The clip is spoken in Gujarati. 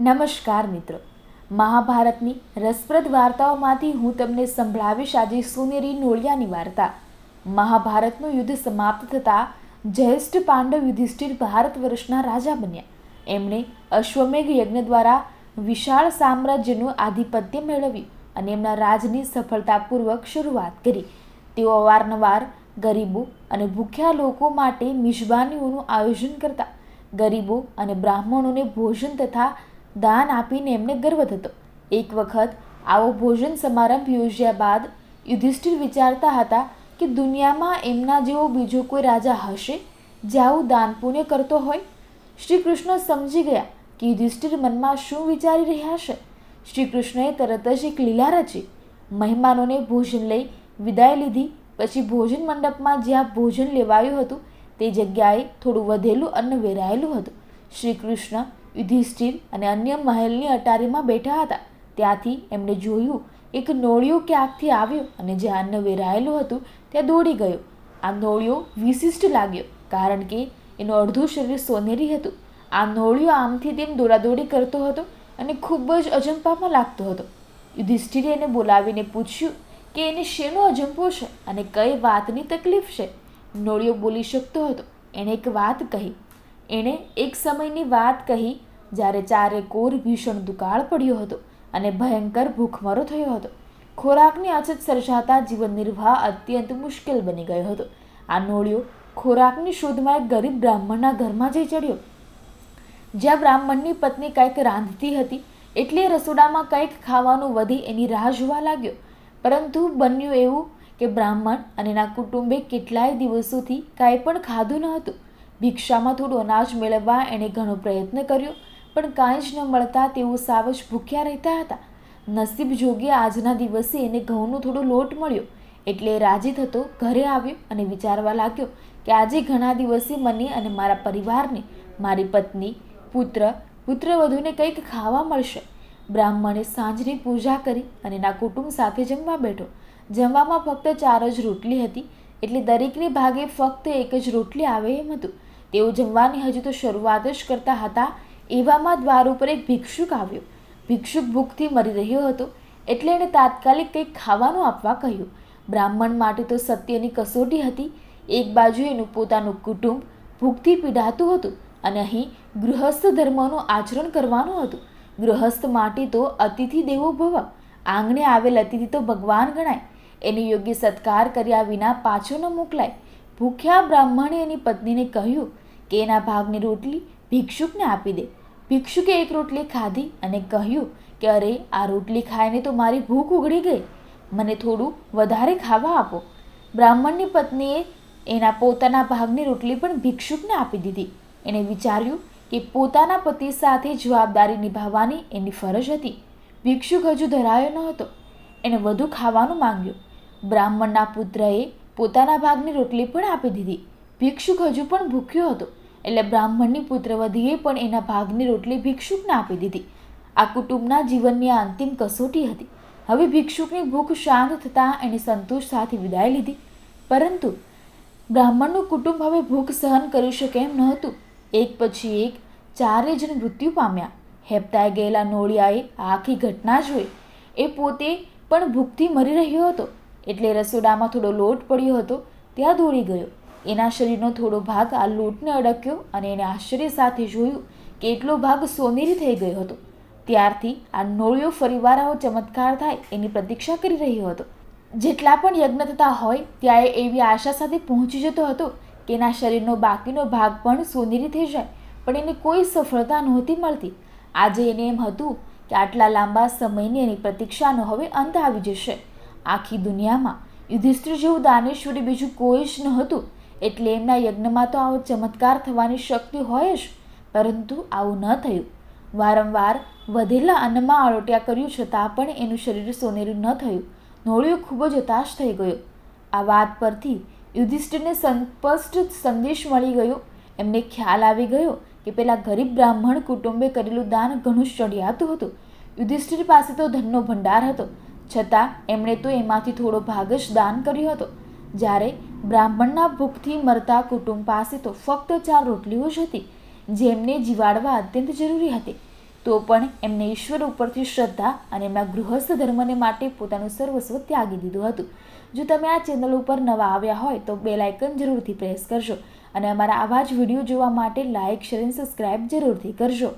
નમસ્કાર મિત્રો. મહાભારતની રસપ્રદ વાર્તાઓમાંથી હું તમને સંભળાવીશ આજે સુનેરી નોળિયાની વાર્તા. મહાભારતનું યુદ્ધ સમાપ્ત થતાં જ્યેષ્ઠ પાંડવ યુધિષ્ઠિર ભારત વર્ષના રાજા બન્યા. એમણે અશ્વમેઘ યજ્ઞ દ્વારા વિશાળ સામ્રાજ્યનું આધિપત્ય મેળવ્યું અને એમના રાજની સફળતાપૂર્વક શરૂઆત કરી. તેઓ અવારનવાર ગરીબો અને ભૂખ્યા લોકો માટે મિજબાનીઓનું આયોજન કરતા. ગરીબો અને બ્રાહ્મણોને ભોજન તથા દાન આપીને એમને ગર્વ થતો. એક વખત આવો ભોજન સમારંભ યોજ્યા બાદ યુધિષ્ઠિર વિચારતા હતા કે દુનિયામાં એમના જેવો બીજો કોઈ રાજા હશે જે આવું દાન પુણ્ય કરતો હોય? શ્રી કૃષ્ણ સમજી ગયા કે યુધિષ્ઠિર મનમાં શું વિચારી રહ્યા છે. શ્રી કૃષ્ણએ તરત જ એક લીલા રચી મહેમાનોને ભોજન લઈ વિદાય લીધી. પછી ભોજન મંડપમાં જ્યાં ભોજન લેવાયું હતું તે જગ્યાએ થોડું વધેલું અન્ન વેરાયેલું હતું. શ્રી કૃષ્ણ યુધિષ્ઠિર અને અન્ય મહેલની અટારીમાં બેઠા હતા. ત્યાંથી એમણે જોયું, એક નોળિયો ક્યાંકથી આવ્યો અને જ્યાં અન્ન વેરાયેલું હતું ત્યાં દોડી ગયો. આ નોળિયો વિશિષ્ટ લાગ્યો, કારણ કે એનું અડધું શરીર સોનેરી હતું. આ નોળિયો આમથી તેમ દોડાદોડી કરતો હતો અને ખૂબ જ અજંપામાં લાગતો હતો. યુધિષ્ઠિરે એને બોલાવીને પૂછ્યું કે એને શેનો અજંપો છે અને કઈ વાતની તકલીફ છે? નોળિયો બોલી શકતો હતો, એણે એક વાત કહી. એણે એક સમયની વાત કહી, જ્યારે ચારે કોર ભીષણ દુકાળ પડ્યો હતો અને ભયંકર ભૂખમરો થયો હતો. ખોરાકની અછત સર્જાતા જીવન નિર્વાહ અત્યંત મુશ્કેલ બની ગયો હતો. આ નોળિયો ખોરાકની શોધમાં એક ગરીબ બ્રાહ્મણના ઘરમાં જઈ ચડ્યો. જ્યાં બ્રાહ્મણની પત્ની કંઈક રાંધતી હતી, એટલે રસોડામાં કંઈક ખાવાનું વધી એની રાહ જોવા લાગ્યો. પરંતુ બન્યું એવું કે બ્રાહ્મણ અને એના કુટુંબે કેટલાય દિવસોથી કાંઈ પણ ખાધું ન હતું. ભિક્ષામાં થોડું અનાજ મેળવવા એણે ઘણો પ્રયત્ન કર્યો, પણ કાંઈ જ ન મળતા તેઓ સાવ જ ભૂખ્યા રહેતા હતા. નસીબ જોગે આજના દિવસે એને ઘઉંનો થોડો લોટ મળ્યો, એટલે રાજી થતો ઘરે આવ્યો અને વિચારવા લાગ્યો કે આજે ઘણા દિવસે મને અને મારા પરિવારને મારી પત્ની, પુત્ર, પુત્રવધુને કંઈક ખાવા મળશે. બ્રાહ્મણે સાંજની પૂજા કરી અને એના કુટુંબ સાથે જમવા બેઠો. જમવામાં ફક્ત ચાર જ રોટલી હતી, એટલે દરેકને ભાગે ફક્ત એક જ રોટલી આવે એમ હતું. તેઓ જમવાની હજુ તો શરૂઆત જ કરતા હતા. એવામાં દ્વાર ઉપર એક ભિક્ષુક આવ્યો. ભિક્ષુક ભૂખથી મરી રહ્યો હતો એટલે એણે તાત્કાલિક કંઈક ખાવાનું આપવા કહ્યું. બ્રાહ્મણ માટે તો સત્યની કસોટી હતી. એક બાજુ એનું પોતાનું કુટુંબ ભૂખથી પીડાતું હતું અને અહીં ગૃહસ્થ ધર્મનું આચરણ કરવાનું હતું. ગૃહસ્થ માટે તો અતિથિ દેવો ભવ આંગણે આવેલ અતિથિ તો ભગવાન ગણાય. એને યોગ્ય સત્કાર કર્યા વિના પાછો ન મોકલાય. ભૂખ્યા બ્રાહ્મણે એની પત્નીને કહ્યું કે એના ભાગની રોટલી ભિક્ષુકને આપી દે. ભિક્ષુકે એક રોટલી ખાધી અને કહ્યું કે અરે, આ રોટલી ખાઈને તો મારી ભૂખ ઉગડી ગઈ. મને થોડું વધારે ખાવા આપો. બ્રાહ્મણની પત્નીએ એના પોતાના ભાગની રોટલી પણ ભિક્ષુકને આપી દીધી. એણે વિચાર્યું કે પોતાના પતિ સાથે જવાબદારી નિભાવવાની એની ફરજ હતી. ભિક્ષુક હજુ ધરાયો ન હતો. એણે વધુ ખાવાનું માંગ્યું. બ્રાહ્મણના પુત્રએ પોતાના ભાગની રોટલી પણ આપી દીધી. ભિક્ષુક હજુ પણ ભૂખ્યો હતો. એટલે બ્રાહ્મણની પુત્રવધીએ પણ એના ભાગની રોટલી ભિક્ષુકને આપી દીધી. આ કુટુંબના જીવનની આ અંતિમ કસોટી હતી. હવે ભિક્ષુકની ભૂખ શાંત થતાં એણે સંતોષ સાથે વિદાય લીધી. પરંતુ બ્રાહ્મણનું કુટુંબ હવે ભૂખ સહન કરી શકે એમ નહોતું. એક પછી એક ચારે જણ મૃત્યુ પામ્યા. હેપતાઈ ગયેલા નોળિયાએ આખી ઘટના જોઈ. એ પોતે પણ ભૂખથી મરી રહ્યો હતો. એટલે રસોડામાં થોડો લોટ પડ્યો હતો, ત્યાં દોડી ગયો. એના શરીરનો થોડો ભાગ આ લોટને અડક્યો અને એને આશ્ચર્ય સાથે જોયું કે એટલો ભાગ સોનેરી થઈ ગયો હતો. ત્યારથી આ નોળિયો ફરીવાર ચમત્કાર થાય એની પ્રતીક્ષા કરી રહ્યો હતો. જેટલા પણ યજ્ઞ થતા હોય, ત્યાં એવી આશા સાથે પહોંચી જતો હતો કે એના શરીરનો બાકીનો ભાગ પણ સોનેરી થઈ જાય, પણ એને કોઈ સફળતા નહોતી મળતી. આજે એને એમ હતું કે આટલા લાંબા સમયની એની પ્રતીક્ષાનો હવે અંત આવી જશે. આખી દુનિયામાં. યુધિષ્ઠિર જેવું દાનેશ્વરી બીજું કોઈ જ નહોતું. એટલે એમના યજ્ઞમાં તો આવો ચમત્કાર થવાની શક્તિ હોય જ, પરંતુ આવું ન થયું. વારંવાર વધેલા અન્નમાં આળોટ્યા કર્યું છતાં પણ એનું શરીર સોનેરું ન થયું. નોળિયો ખૂબ જ હતાશ થઈ ગયો. આ વાત પરથી યુધિષ્ઠિરને સ્પષ્ટ સંદેશ મળી ગયો. એમને ખ્યાલ આવી ગયો કે પેલા ગરીબ બ્રાહ્મણ કુટુંબે કરેલું દાન ઘણું ચડિયાતું હતું. યુધિષ્ઠિર પાસે તો ધનનો ભંડાર હતો. છતાં એમણે તો એમાંથી થોડો ભાગ જ દાન કર્યો હતો. જ્યારે બ્રાહ્મણના ભૂખથી મરતા કુટુંબ પાસે તો ફક્ત ચાર રોટલીઓ જ હતી, જેમને જીવાડવા અત્યંત જરૂરી હતી. તો પણ એમને ઈશ્વર ઉપરથી શ્રદ્ધા અને એમના ગૃહસ્થ ધર્મને માટે પોતાનું સર્વસ્વ ત્યાગી દીધું હતું. જો તમે આ ચેનલ ઉપર નવા આવ્યા હોય તો બે લાઇકન જરૂરથી પ્રેસ કરજો અને અમારા આવા જ વીડિયો જોવા માટે લાઇક, શેર અને સબસ્ક્રાઇબ જરૂરથી કરજો.